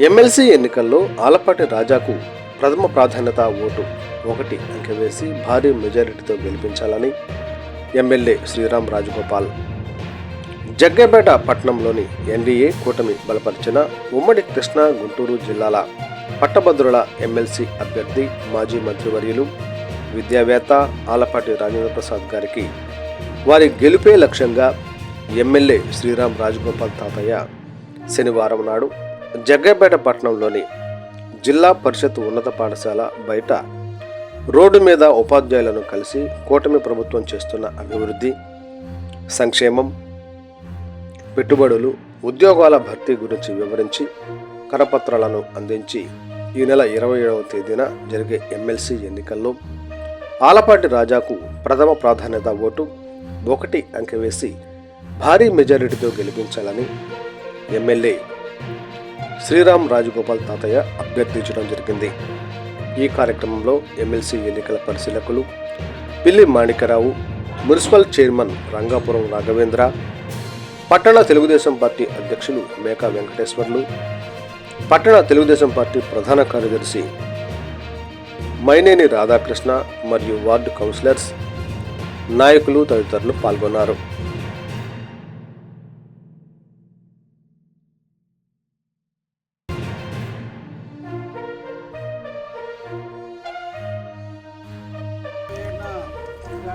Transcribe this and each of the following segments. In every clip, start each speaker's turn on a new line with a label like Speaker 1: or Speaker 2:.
Speaker 1: MLC ఎన్నికల్లో ఆలపాటి రాజాకు ప్రథమ ప్రాధాన్యత ఓటు ఒకటి అంకె వేసి భారీ మెజారిటీతో గెలిపించాలని ఎమ్మెల్యే శ్రీరామ్ రాజగోపాల్. జగ్గపేట పట్టణంలోని ఎన్డీఏ కూటమి బలపరిచిన ఉమ్మడి కృష్ణా గుంటూరు జిల్లాల పట్టభద్రుల ఎమ్మెల్సీ అభ్యర్థి మాజీ మంత్రివర్యులు విద్యావేత్త ఆలపాటి రాజేంద్ర ప్రసాద్ గారికి వారి గెలుపే లక్ష్యంగా ఎమ్మెల్యే శ్రీరామ్ రాజగోపాల్ తాతయ్య శనివారం నాడు జగ్గపేట పట్టణంలోని జిల్లా పరిషత్ ఉన్నత పాఠశాల బయట రోడ్డు మీద ఉపాధ్యాయులను కలిసి కూటమి ప్రభుత్వం చేస్తున్న అభివృద్ధి సంక్షేమం పెట్టుబడులు ఉద్యోగాల భర్తీ గురించి వివరించి కరపత్రాలను అందించి ఈ నెల ఇరవై ఏడవ తేదీన జరిగే ఎమ్మెల్సీ ఎన్నికల్లో ఆలపాటి రాజాకు ప్రథమ ప్రాధాన్యత ఓటు ఒకటి అంకె వేసి భారీ మెజారిటీతో గెలిపించాలని ఎమ్మెల్యే శ్రీరామ్ రాజగోపాల్ తాతయ్య అభ్యర్థించడం జరిగింది. ఈ కార్యక్రమంలో ఎమ్మెల్సీ ఎన్నికల పరిశీలకులు పిల్లి మాణికరావు మున్సిపల్ చైర్మన్ రంగాపురం రాఘవేంద్ర పట్టణ తెలుగుదేశం పార్టీ అధ్యక్షులు మేకా వెంకటేశ్వర్లు పట్టణ తెలుగుదేశం పార్టీ ప్రధాన కార్యదర్శి మైనేని రాధాకృష్ణ మరియు వార్డు కౌన్సిలర్స్ నాయకులు తదితరులు పాల్గొన్నారు.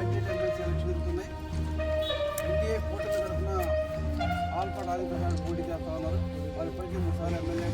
Speaker 2: గ్రాడ్యుయేట్ ఎమ్మెల్సీ జరుగుతున్నాయి ఎన్డీఏ కూటమి తరఫున ఆల్ఫా ఆదిప్రసాద్ పోటీ చేస్తా ఉన్నారు. వారు ఇప్పటికీ మూడు సార్లు ఎమ్మెల్యే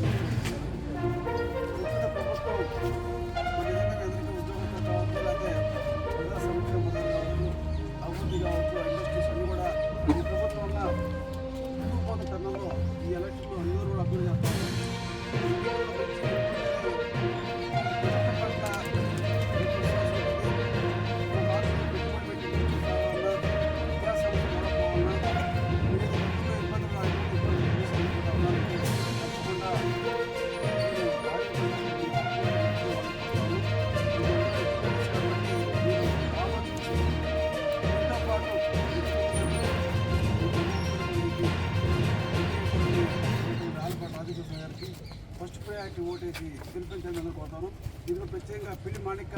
Speaker 2: ఫస్ట్ ప్రయారిటీ ఓటేసి గెలిపించండి అనుకుంటాను దీనిలో ప్రత్యేకంగా పిల్లి మాణిక్య